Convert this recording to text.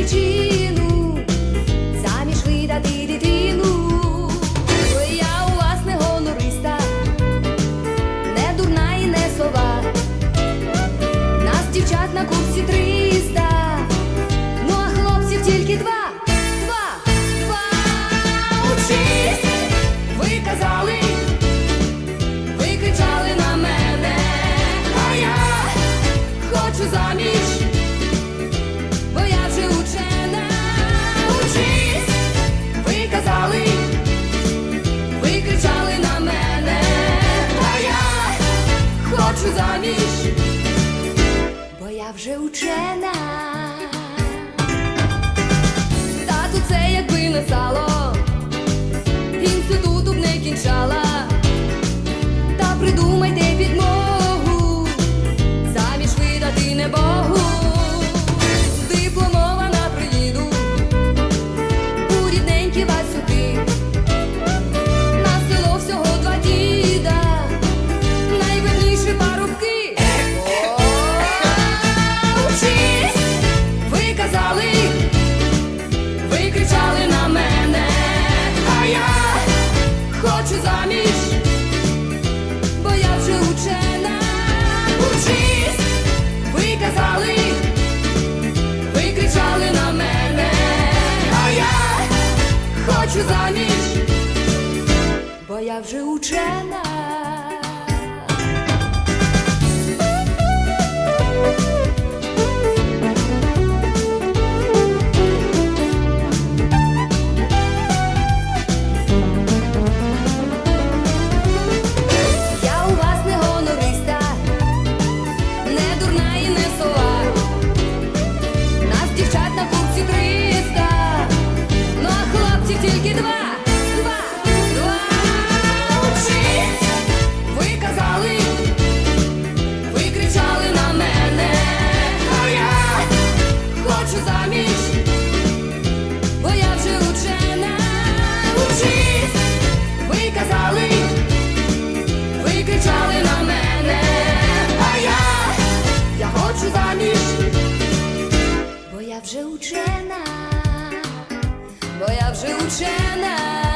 причину заміж видати дитину. Ой, я у вас не гонориста, не дурна і не сова. Нас дівчат на курсі триста, ну а хлопців тільки два, два, два. Учись, ви казали, на мене, а я хочу заміж, вже учена. Тату, це якби не стало, інституту б не кінчала. Та придумайте підмогу, заміж видати не хочу заміж, бо я вже учена. Бо я вже учена, бо я вже учена.